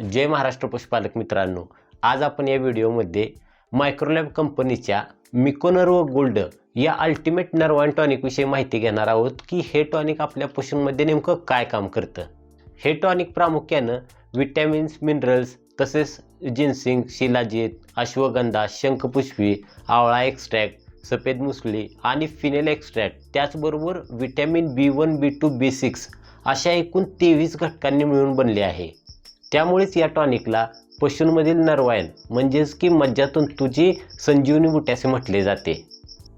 जय महाराष्ट्र पशुपालक मित्रांनो आज आपण या व्हिडिओमध्ये मायक्रोलॅब कंपनीच्या मिकोनर व गोल्ड या अल्टिमेट नर्वान टॉनिकविषयी माहिती घेणार आहोत की हे टॉनिक आपल्या पशूंमध्ये नेमकं काय काम करतं. हे टॉनिक प्रामुख्यानं विटॅमिन्स मिनरल्स तसेच जिन्सिंग शिलाजीत अश्वगंधा शंखपुष्पी आवळा एक्स्ट्रॅक्ट सफेद मुसली आणि फिनेल एक्स्ट्रॅक्ट त्याचबरोबर vitamin B one B two B six अशा एकूण तेवीस घटकांनी मिळून बनले आहे. त्यामुळेच या टॉनिकला पशूंमधील नरवायन म्हणजेच की मज्जातंतूची संजीवनी बुटी असे म्हटले जाते.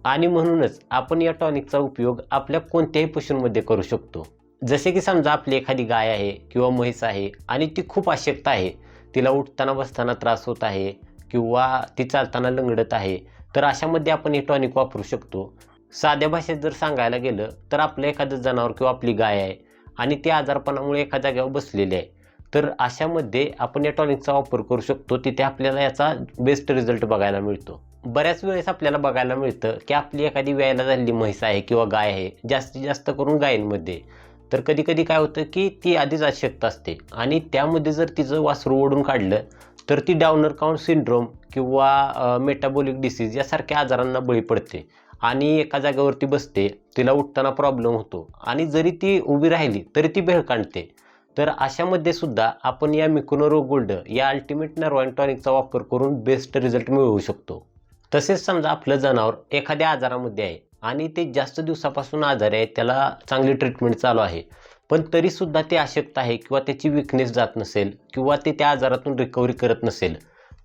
आणि म्हणूनच आपण या टॉनिकचा उपयोग आपल्या कोणत्याही पशूंमध्ये करू शकतो. जसे की समजा आपली एखादी गाय आहे किंवा म्हैस आहे आणि ती खूप अशक्त आहे तिला उठताना बसताना त्रास होत आहे किंवा ती चालताना लंगडत आहे तर अशामध्ये आपण हे टॉनिक वापरू शकतो. साध्या भाषेत जर सांगायला गेलं तर आपलं एखादं जनावर किंवा आपली गाय आहे आणि ती आजारपणामुळे एका जागेवर बसलेली आहे तर अशामध्ये आपण या टॉनिकचा वापर करू शकतो. तिथे आपल्याला याचा बेस्ट रिझल्ट बघायला मिळतो. बऱ्याच वेळेस आपल्याला बघायला मिळतं की आपली एखादी व्यायला झालेली म्हैस आहे किंवा गाय आहे जास्तीत जास्त करून गायींमध्ये. तर कधी कधी काय होतं की ती आधीच अशक्त असते आणि त्यामध्ये जर तिचं वासरू ओढून काढलं तर ती डाऊनर काउंट सिंड्रोम किंवा मेटाबॉलिक डिसीज यासारख्या आजारांना बळी पडते आणि एका जागेवरती बसते तिला उठताना प्रॉब्लेम होतो आणि जरी ती उभी राहिली तरी ती भेळ काढते. तर अशामध्ये सुद्धा आपण या मिकोनोरो गोल्ड या अल्टिमेट नर्वाइन टॉनिकचा वापर करून बेस्ट रिझल्ट मिळवू शकतो. तसेच समजा आपलं जनावर एखाद्या आजारामध्ये आहे आणि ते जास्त दिवसापासून आजारी आहे त्याला चांगली ट्रीटमेंट चालू आहे पण तरीसुद्धा ते अशक्त आहे किंवा त्याची विकनेस जात नसेल किंवा ते त्या आजारातून रिकव्हरी करत नसेल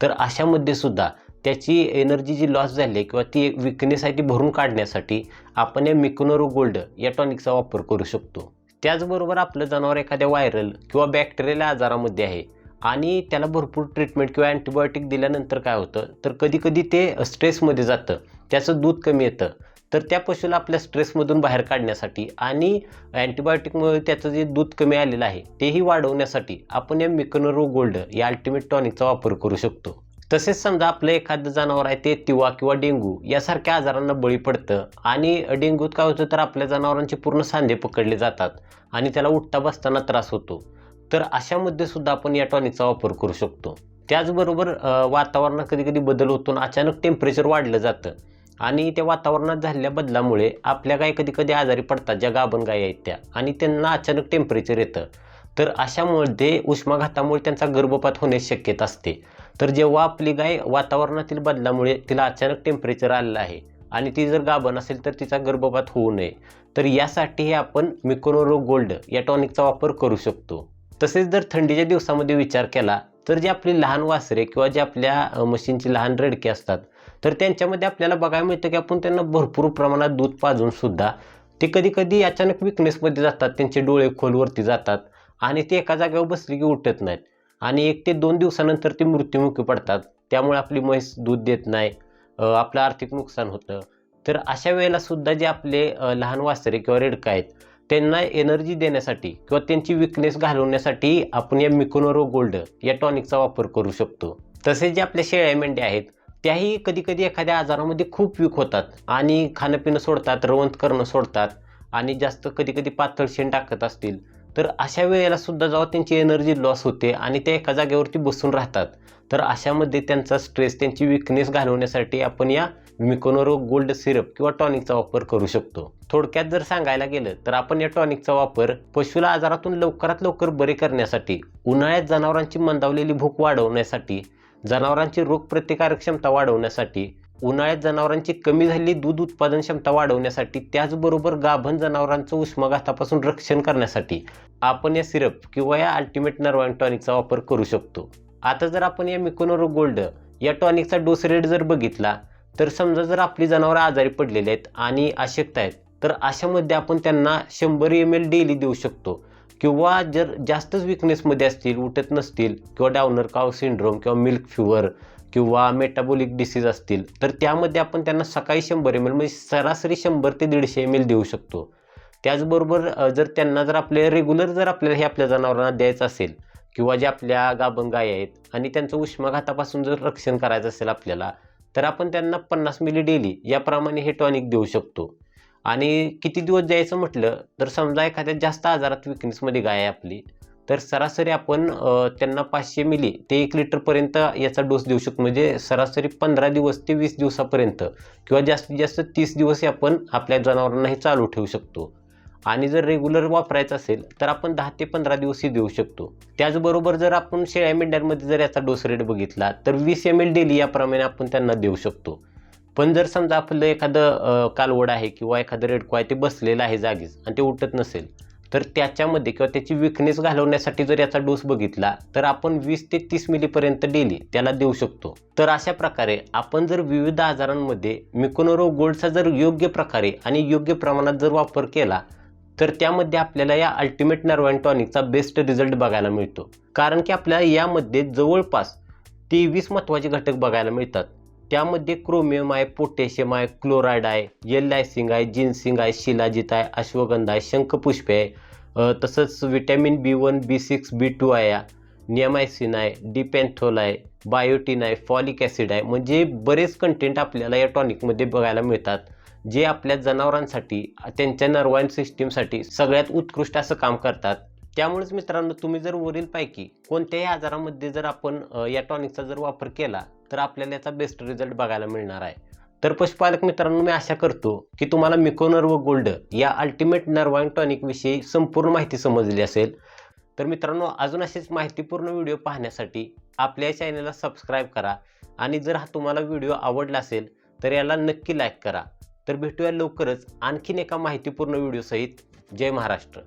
तर अशामध्ये सुद्धा त्याची एनर्जी जी लॉस झाली आहे किंवा ती विकनेस आहे ती भरून काढण्यासाठी आपण या मिकोनोरो गोल्ड या टॉनिकचा वापर करू शकतो. त्याचबरोबर आपलं जनावर एखाद्या व्हायरल किंवा बॅक्टेरियल आजारामध्ये आहे आणि त्याला भरपूर ट्रीटमेंट किंवा अँटीबायोटिक दिल्यानंतर काय होतं? तर कधी कधी ते स्ट्रेसमध्ये जातं. त्याचं दूध कमी येतं. तर त्या पशूला आपल्या स्ट्रेसमधून बाहेर काढण्यासाठी आणि अँटीबायोटिकमुळे त्याचं जे दूध कमी आलेलं आहे तेही वाढवण्यासाठी आपण या मिकनरो गोल्ड या अल्टिमेट टॉनिकचा वापर करू शकतो. तसेच समजा आपलं एखादं जनावर आहे ते तिवा किंवा डेंगू यासारख्या आजारांना बळी पडतं आणि डेंगूत काय होतं तर आपल्या जनावरांचे पूर्ण सांधे पकडले जातात आणि त्याला उठता बसताना त्रास होतो. तर अशामध्ये सुद्धा आपण या टॉनिकचा वापर करू शकतो. त्याचबरोबर वातावरणात कधी कधी बदल होतो आणि अचानक टेम्परेचर वाढलं जातं आणि त्या वातावरणात झालेल्या बदलामुळे आपल्या गाय कधी कधी आजारी पडतात ज्या गाभण गाय आहेत त्या आणि त्यांना अचानक टेम्परेचर येतं. तर अशामध्ये उष्माघातामुळे त्यांचा गर्भपात होण्याची शक्यता असते. तर जेव्हा आपली गाय वातावरणातील बदलामुळे तिला अचानक टेम्परेचर आलेलं आहे आणि ती जर गाभण असेल तर तिचा गर्भपात होऊ नये. तर यासाठी हे आपण मिकोनोरो गोल्ड या टॉनिकचा वापर करू शकतो. तसेच जर थंडीच्या दिवसामध्ये विचार केला तर जे आपली लहान वासरे किंवा जे आपल्या मशीनची लहान रडके असतात तर त्यांच्यामध्ये आपल्याला बघायला मिळतं की आपण त्यांना भरपूर प्रमाणात दूध पाजून सुद्धा ते कधी कधी अचानक विकनेसमध्ये जातात त्यांचे डोळे खोलवरती जातात. आणि ते एका जागेवर बसली की उठत नाहीत. आणि एक ते दोन दिवसानंतर ते मृत्युमुखी पडतात. त्यामुळे आपली म्हैस दूध देत नाही आपलं आर्थिक नुकसान होतं. तर अशा वेळेला सुद्धा जे आपले लहान वासरे किंवा रेडका आहेत त्यांना एनर्जी देण्यासाठी किंवा त्यांची विकनेस घालवण्यासाठी आपण या मिकोनोरो गोल्ड या टॉनिकचा वापर करू शकतो. तसेच जे आपल्या शेळ्या मेंढ्या आहेत त्याही कधी कधी एखाद्या आजारामध्ये खूप वीक होतात आणि खाणं पिणं सोडतात रवंत करणं सोडतात आणि जास्त कधी कधी पातळ शेण टाकत असतील. तर अशा वेळेला सुद्धा जेव्हा त्यांची एनर्जी लॉस होते आणि ते एका जागेवरती बसून राहतात तर अशामध्ये त्यांचा स्ट्रेस त्यांची विकनेस घालवण्यासाठी आपण या मिकोनोरो गोल्ड सिरप किंवा टॉनिकचा वापर करू शकतो. थोडक्यात जर सांगायला गेलं तर आपण या टॉनिकचा वापर पशुला आजारातून लवकरात लवकर बरे करण्यासाठी उन्हाळ्यात जनावरांची मंदावलेली भूक वाढवण्यासाठी जनावरांची रोगप्रतिकारक क्षमता वाढवण्यासाठी उन्हाळ्यात जनावरांची कमी झालेली दूध उत्पादन क्षमता वाढवण्यासाठी त्याचबरोबर गाभण जनावरांचं उष्माघातापासून रक्षण करण्यासाठी आपण या सिरप किंवा या अल्टिमेट नर्वाइन टॉनिकचा वापर करू शकतो. आता जर आपण या मिकोनोरो गोल्ड या टॉनिकचा डोस रेट जर बघितला तर समजा जर आपली जनावरं आजारी पडलेली आहेत आणि अशक्त आहेत तर अशामध्ये आपण त्यांना शंभर एम एल डेली देऊ शकतो. किंवा जर जास्तच विकनेसमध्ये असतील उठत नसतील किंवा डाऊनर काव सिंड्रोम किंवा मिल्क फिवर किंवा मेटाबॉलिक डिसीज असतील तर त्यामध्ये आपण त्यांना सकाळी शंभर एम एल म्हणजे सरासरी शंभर ते दीडशे एम एल देऊ शकतो. त्याचबरोबर जर त्यांना जर आपले रेग्युलर जर आपल्याला हे आपल्या जनावरांना द्यायचं असेल किंवा जे आपल्या गाभण गाय आहेत आणि त्यांचं उष्माघातापासून जर रक्षण करायचं असेल आपल्याला तर आपण त्यांना पन्नास मिली डेली याप्रमाणे हे टॉनिक देऊ शकतो. आणि किती दिवस द्यायचं म्हटलं तर समजा एखाद्या जास्त आजारात विकनेसमध्ये गाय आहे आपली तर सरासरी आपण त्यांना पाचशे मिली ते एक लिटरपर्यंत याचा डोस देऊ शकतो. म्हणजे सरासरी पंधरा दिवस ते वीस दिवसापर्यंत किंवा जास्तीत जास्त तीस दिवस हे आपण आपल्या जनावरांना हे चालू ठेवू शकतो. आणि जर रेग्युलर वापरायचं असेल तर आपण दहा ते पंधरा दिवसही देऊ शकतो. त्याचबरोबर जर आपण शेळ्या मेंढ्यांमध्ये जर याचा डोस रेट बघितला तर वीस एम एल डेली याप्रमाणे आपण त्यांना देऊ शकतो. पण जर समजा आपलं एखादं कालवड आहे किंवा एखादं रेडको आहे ते बसलेलं आहे जागीच आणि ते उठत नसेल तर त्याच्यामध्ये किंवा त्याची विकनेस घालवण्यासाठी जर याचा डोस बघितला तर आपण वीस ते तीस मिलीपर्यंत डेली त्याला देऊ शकतो. तर अशा प्रकारे आपण जर विविध आजारांमध्ये मिकोनोरो गोल्डचा जर योग्य प्रकारे आणि योग्य प्रमाणात जर वापर केला तर त्यामध्ये आपल्याला या अल्टिमेट नर्वाइन टॉनिकचा बेस्ट रिझल्ट बघायला मिळतो. कारण की आपल्याला यामध्ये जवळपास तेवीस महत्त्वाचे घटक बघायला मिळतात. त्यामध्ये क्रोमियम आहे पोटॅशियम आहे क्लोराईड आहे येल लायसिंग आहे जिन्सिंग आहे शिलाजित आहे अश्वगंधा आहे शंखपुष्पे आहे. तसंच vitamin B one B six B two आहे नियमायसिन आहे डिपेन्थोल आहे बायोटिन आहे फॉलिक ॲसिड आहे. म्हणजे बरेच कंटेंट आपल्याला या टॉनिकमध्ये बघायला मिळतात. जे आपल्या जनावरांसाठी त्यांच्या नर्वाईन सिस्टीमसाठी सगळ्यात उत्कृष्ट असं काम करतात. त्यामुळेच मित्रांनो तुम्ही जर वरीलपैकी कोणत्याही आजारामध्ये जर आपण या टॉनिकचा जर वापर केला तर आपल्याला याचा बेस्ट रिझल्ट बघायला मिळणार आहे. तर पशुपालक मित्रांनो मी आशा करतो की तुम्हाला मिकोनर व गोल्ड या अल्टिमेट नर्वाईन टॉनिक विषयी संपूर्ण माहिती समजली असेल. तर मित्रांनो अजून असेच माहितीपूर्ण व्हिडिओ पाहण्यासाठी आपल्या चॅनलला सबस्क्राईब करा आणि जर हा तुम्हाला व्हिडिओ आवडला असेल तर याला नक्की लाईक करा. तर भेटूया लवकरच आणखीन एका माहितीपूर्ण व्हिडिओसहित जय महाराष्ट्र.